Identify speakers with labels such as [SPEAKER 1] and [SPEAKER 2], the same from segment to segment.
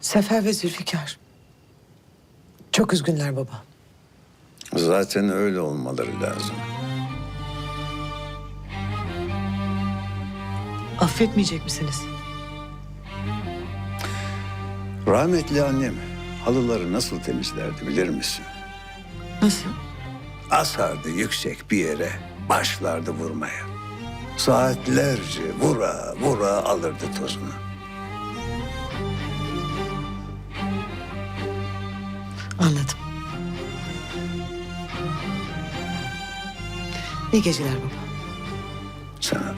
[SPEAKER 1] Sefer ve Zülfikar. Çok üzgünler baba.
[SPEAKER 2] Zaten öyle olmaları lazım.
[SPEAKER 1] Affetmeyecek misiniz?
[SPEAKER 2] Rahmetli annem halıları nasıl temizlerdi bilir misin?
[SPEAKER 1] Nasıl?
[SPEAKER 2] Asardı yüksek bir yere, başlardı vurmaya. Saatlerce vura vura alırdı tozunu.
[SPEAKER 1] Anladım. İyi geceler baba.
[SPEAKER 2] Sana da.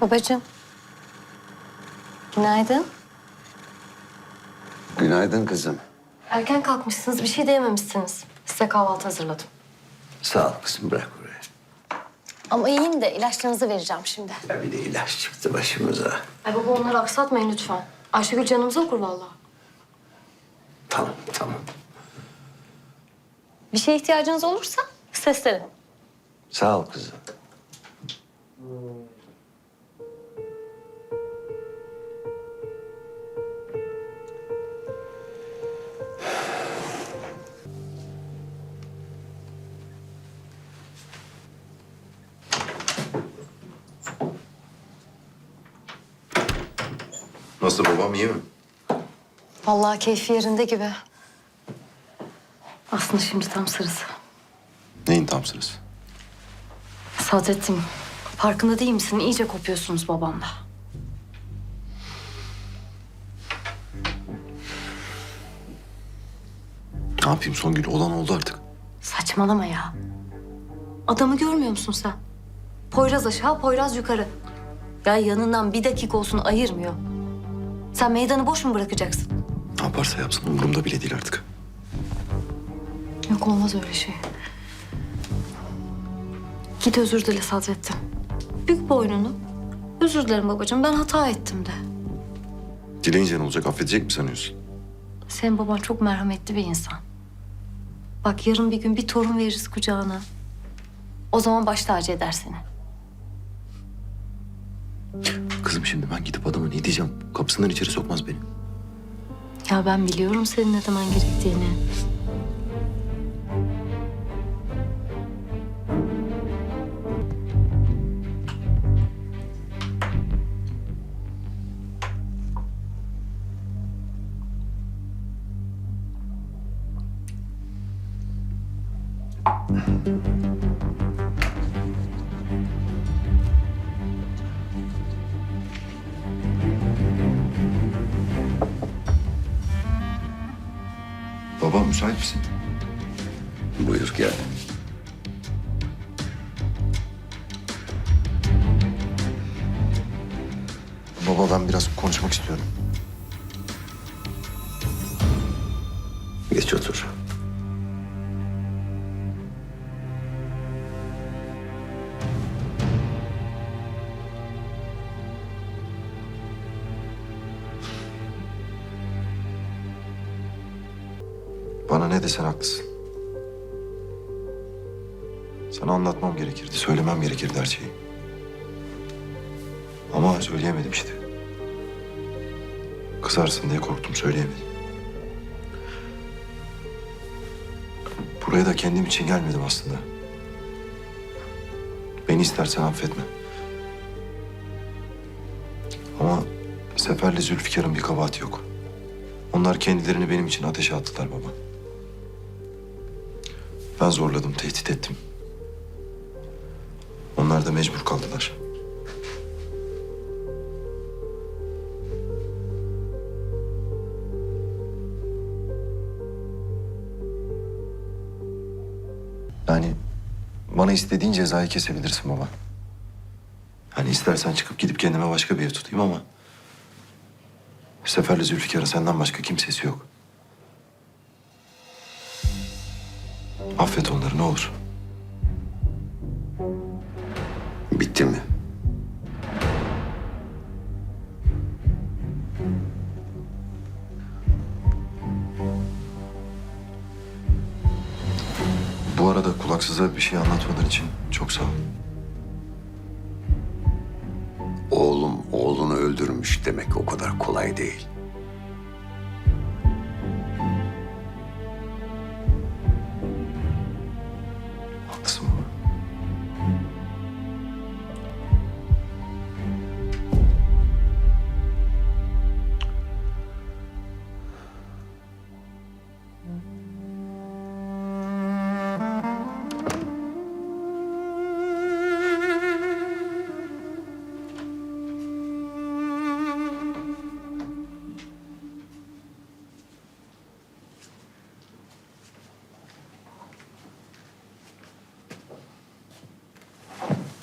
[SPEAKER 3] Babacığım. Günaydın.
[SPEAKER 2] Günaydın kızım.
[SPEAKER 3] Erken kalkmışsınız, bir şey diyememişsiniz. Size kahvaltı hazırladım.
[SPEAKER 2] Sağ ol kızım bırak buraya.
[SPEAKER 3] Ama iyiyim de ilaçlarınızı vereceğim şimdi.
[SPEAKER 2] Ya bir de ilaç çıktı başımıza.
[SPEAKER 3] Ay baba onları aksatmayın lütfen. Ayşegül canımıza okur vallahi.
[SPEAKER 2] Tamam tamam.
[SPEAKER 3] Bir şeye ihtiyacınız olursa seslenin.
[SPEAKER 2] Sağ ol kızım.
[SPEAKER 4] Nasıl babam iyi mi?
[SPEAKER 3] Vallahi keyfi yerinde gibi. Aslında şimdi tam sırası.
[SPEAKER 4] Neyin tam sırası?
[SPEAKER 3] Sadrettin, farkında değil misin? İyice kopuyorsunuz babamla.
[SPEAKER 4] Ne yapayım Songül? Olan oldu artık.
[SPEAKER 3] Saçmalama ya. Adamı görmüyor musun sen? Poyraz aşağı, Poyraz yukarı. Ya yanından bir dakika olsun ayırmıyor. Sen meydanı boş mu bırakacaksın?
[SPEAKER 4] Ne yaparsa yapsın umurumda bile değil artık.
[SPEAKER 3] Yok olmaz öyle şey. Git özür dile Sadrettin. Bük boynunu. Özür dilerim babacığım ben hata ettim de.
[SPEAKER 4] Dileyince ne olacak? Affedecek mi sanıyorsun?
[SPEAKER 3] Senin baban çok merhametli bir insan. Bak yarın bir gün bir torun veririz kucağına. O zaman baş tacı eder seni.
[SPEAKER 4] Kızım şimdi ben gidip adama ne diyeceğim? Kapısından içeri sokmaz beni.
[SPEAKER 3] Ya ben biliyorum senin ne demen gerektiğini.
[SPEAKER 4] Baba müsait misin?
[SPEAKER 2] Buyur gel.
[SPEAKER 4] Baba ben biraz konuşmak istiyorum.
[SPEAKER 2] Geç otur.
[SPEAKER 4] Bana ne desen haklısın. Sana anlatmam gerekirdi, söylemem gerekirdi her şeyi. Ama söyleyemedim işte. Kızarsın diye korktum, söyleyemedim. Buraya da kendim için gelmedim aslında. Beni istersen affetme. Ama Sefer'le Zülfikar'ın bir kabahati yok. Onlar kendilerini benim için ateşe attılar baba. Ben zorladım, tehdit ettim. Onlar da mecbur kaldılar. Yani bana istediğin cezayı kesebilirsin baba. Hani istersen çıkıp gidip kendime başka bir ev tutayım ama... ...Sefer'le Zülfikar'ın senden başka kimsesi yok. Affet onları ne olur.
[SPEAKER 2] Bitti mi?
[SPEAKER 4] Bu arada kulaksıza bir şey anlatmadığın için çok sağ ol.
[SPEAKER 2] Oğlum oğlunu öldürmüş demek o kadar kolay değil.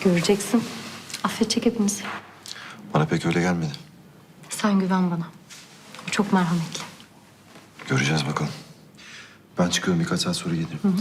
[SPEAKER 3] Göreceksin. Affedecek hepimizi.
[SPEAKER 4] Bana pek öyle gelmedi.
[SPEAKER 3] Sen güven bana. O çok merhametli.
[SPEAKER 4] Göreceğiz bakalım. Ben çıkıyorum birkaç saat sonra gelirim. Tamam.